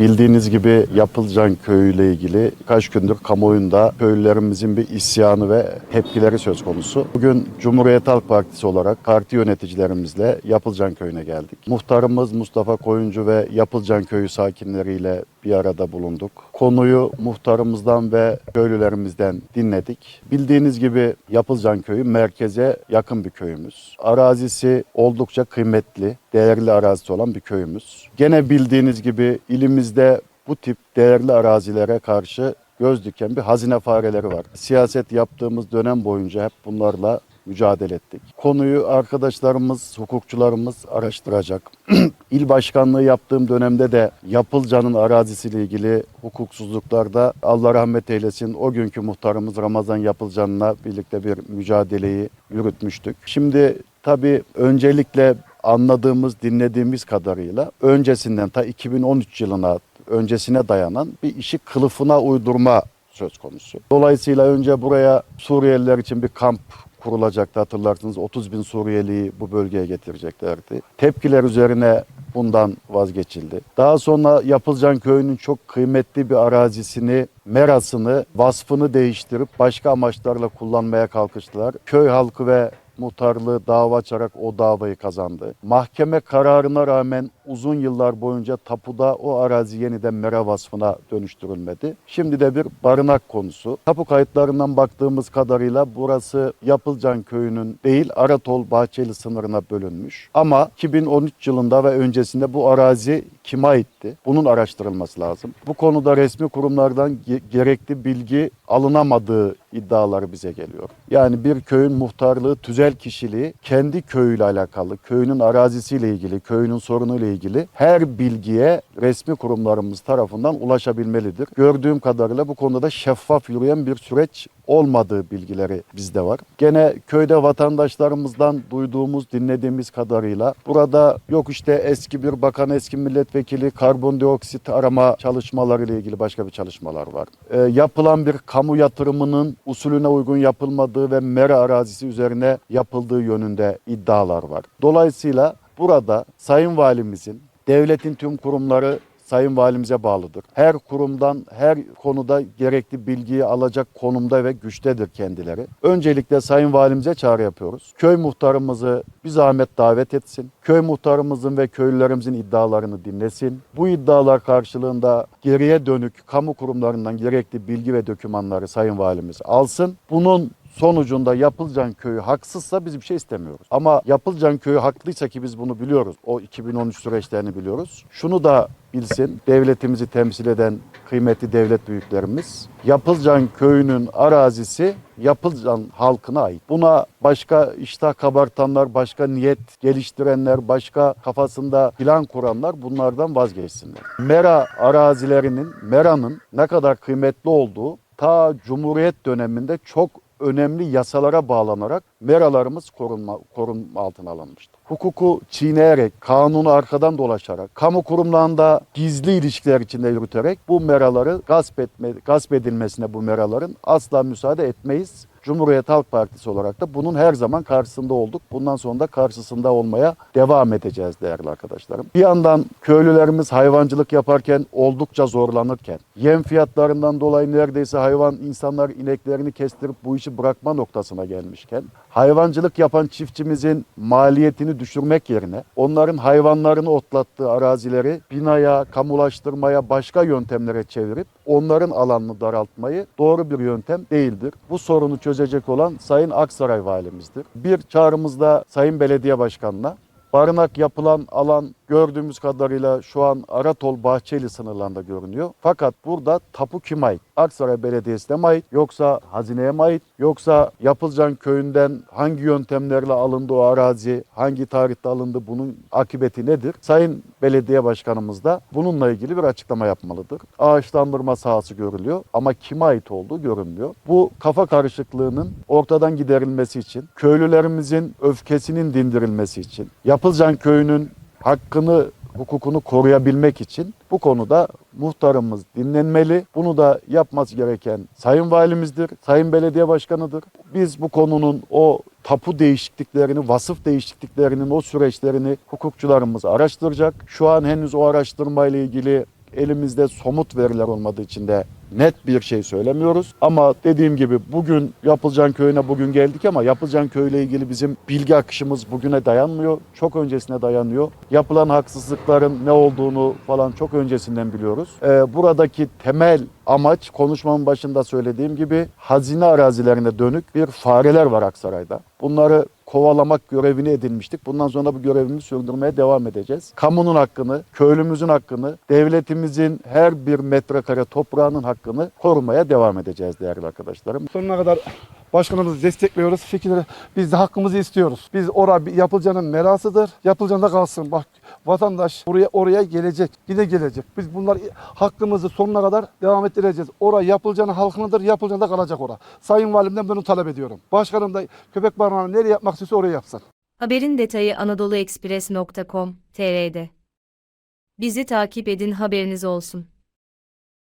Bildiğiniz gibi Yapılcan Köyü ile ilgili kaç gündür kamuoyunda köylülerimizin bir isyanı ve tepkileri söz konusu. Bugün Cumhuriyet Halk Partisi olarak parti yöneticilerimizle Yapılcan Köyü'ne geldik. Muhtarımız Mustafa Koyuncu ve Yapılcan Köyü sakinleriyle bir arada bulunduk. Konuyu muhtarımızdan ve köylülerimizden dinledik. Bildiğiniz gibi Yapılcan Köyü merkeze yakın bir köyümüz. Arazisi oldukça kıymetli, değerli arazisi olan bir köyümüz. Gene bildiğiniz gibi ilimizde bu tip değerli arazilere karşı göz diken bir hazine fareleri var. Siyaset yaptığımız dönem boyunca hep bunlarla mücadele ettik. Konuyu arkadaşlarımız, hukukçularımız araştıracak. İl başkanlığı yaptığım dönemde de Yapılcan'ın arazisiyle ilgili hukuksuzluklarda Allah rahmet eylesin o günkü muhtarımız Ramazan Yapılcan'la birlikte bir mücadeleyi yürütmüştük. Şimdi tabii öncelikle anladığımız, dinlediğimiz kadarıyla öncesinden ta 2013 yılına öncesine dayanan bir işi kılıfına uydurma söz konusu. Dolayısıyla önce buraya Suriyeliler için bir kamp kurulacaktı hatırlarsınız. 30 bin Suriyeliyi bu bölgeye getireceklerdi. Tepkiler üzerine bundan vazgeçildi. Daha sonra Yapılcan Köyü'nün çok kıymetli bir arazisini, merasını, vasfını değiştirip başka amaçlarla kullanmaya kalkıştılar. Köy halkı ve muhtarlığı dava açarak o davayı kazandı. Mahkeme kararına rağmen uzun yıllar boyunca tapuda o arazi yeniden mera vasfına dönüştürülmedi. Şimdi de bir barınak konusu. Tapu kayıtlarından baktığımız kadarıyla burası Yapılcan Köyü'nün değil Aratol Bahçeli sınırına bölünmüş. Ama 2013 yılında ve öncesinde bu arazi kime aitti? Bunun araştırılması lazım. Bu konuda resmi kurumlardan ge- gerekli bilgi alınamadığı iddiaları bize geliyor. Yani bir köyün muhtarlığı, tüzel kişiliği kendi köyüyle alakalı, köyünün arazisiyle ilgili, köyünün sorunuyla ilgili her bilgiye resmi kurumlarımız tarafından ulaşabilmelidir. Gördüğüm kadarıyla bu konuda da şeffaf yürüyen bir süreç olmadığı bilgileri bizde var. Gene köyde vatandaşlarımızdan duyduğumuz, dinlediğimiz kadarıyla burada yok işte eski bir bakan, eski milletvekili karbondioksit arama çalışmaları ile ilgili başka bir çalışmalar var. Ee, yapılan bir kamu yatırımının usulüne uygun yapılmadığı ve mera arazisi üzerine yapıldığı yönünde iddialar var. Dolayısıyla burada Sayın Valimizin, devletin tüm kurumları Sayın Valimize bağlıdır. Her kurumdan, her konuda gerekli bilgiyi alacak konumda ve güçtedir kendileri. Öncelikle Sayın Valimize çağrı yapıyoruz. Köy muhtarımızı bir zahmet davet etsin. Köy muhtarımızın ve köylülerimizin iddialarını dinlesin. Bu iddialar karşılığında geriye dönük kamu kurumlarından gerekli bilgi ve dokümanları Sayın Valimiz alsın. Bunun sonucunda Yapılcan Köyü haksızsa biz bir şey istemiyoruz. Ama Yapılcan Köyü haklıysa ki biz bunu biliyoruz. O 2013 süreçlerini biliyoruz. Şunu da bilsin devletimizi temsil eden kıymetli devlet büyüklerimiz. Yapılcan Köyü'nün arazisi Yapılcan halkına ait. Buna başka iştah kabartanlar, başka niyet geliştirenler, başka kafasında plan kuranlar bunlardan vazgeçsinler. Mera arazilerinin, Mera'nın ne kadar kıymetli olduğu ta Cumhuriyet döneminde çok önemli yasalara bağlanarak meralarımız korunma, korunma altına alınmıştı. Hukuku çiğneyerek, kanunu arkadan dolaşarak, kamu kurumlarında gizli ilişkiler içinde yürüterek bu meraları gasp, etme, gasp edilmesine bu meraların asla müsaade etmeyiz. Cumhuriyet Halk Partisi olarak da bunun her zaman karşısında olduk. Bundan sonra da karşısında olmaya devam edeceğiz değerli arkadaşlarım. Bir yandan köylülerimiz hayvancılık yaparken oldukça zorlanırken, yem fiyatlarından dolayı neredeyse hayvan insanlar ineklerini kestirip bu işi bırakma noktasına gelmişken, hayvancılık yapan çiftçimizin maliyetini düşürmek yerine onların hayvanlarını otlattığı arazileri binaya, kamulaştırmaya, başka yöntemlere çevirip onların alanını daraltmayı doğru bir yöntem değildir. Bu sorunu çözecek olan Sayın Aksaray Valimizdir. Bir çağrımızda Sayın Belediye Başkanı'na Barınak yapılan alan gördüğümüz kadarıyla şu an Aratol Bahçeli sınırlarında görünüyor. Fakat burada tapu kime ait? Aksaray Belediyesi'ne mi ait? Yoksa hazineye mi ait? Yoksa Yapılcan köyünden hangi yöntemlerle alındı o arazi? Hangi tarihte alındı? Bunun akıbeti nedir? Sayın Belediye Başkanımız da bununla ilgili bir açıklama yapmalıdır. Ağaçlandırma sahası görülüyor ama kime ait olduğu görünmüyor. Bu kafa karışıklığının ortadan giderilmesi için, köylülerimizin öfkesinin dindirilmesi için, Yapılcan köyünün hakkını, hukukunu koruyabilmek için bu konuda muhtarımız dinlenmeli. Bunu da yapması gereken Sayın Valimizdir, Sayın Belediye Başkanı'dır. Biz bu konunun o tapu değişikliklerini, vasıf değişikliklerinin o süreçlerini hukukçularımız araştıracak. Şu an henüz o araştırmayla ilgili elimizde somut veriler olmadığı için de net bir şey söylemiyoruz. Ama dediğim gibi bugün Yapılcan Köyü'ne bugün geldik ama Yapılcan Köyü ilgili bizim bilgi akışımız bugüne dayanmıyor. Çok öncesine dayanıyor. Yapılan haksızlıkların ne olduğunu falan çok öncesinden biliyoruz. Ee, buradaki temel amaç konuşmamın başında söylediğim gibi hazine arazilerine dönük bir fareler var Aksaray'da. Bunları kovalamak görevini edinmiştik. Bundan sonra bu görevimizi sürdürmeye devam edeceğiz. Kamunun hakkını, köylümüzün hakkını, devletimizin her bir metrekare toprağının hakkını korumaya devam edeceğiz değerli arkadaşlarım. Sonuna kadar başkanımızı destekliyoruz. Fikirleri biz de hakkımızı istiyoruz. Biz orada bir yapılcanın merasıdır. Yapılcan da kalsın. Bak vatandaş oraya oraya gelecek. Yine gelecek. Biz bunlar hakkımızı sonuna kadar devam ettireceğiz. Orada yapılcanın halkınıdır. Yapılcan da kalacak orada. Sayın Valimden bunu talep ediyorum. Başkanım da köpek barınağını nereye yapmak istiyorsa oraya yapsın. Haberin detayı anadoluexpress.com.tr'de. Bizi takip edin haberiniz olsun.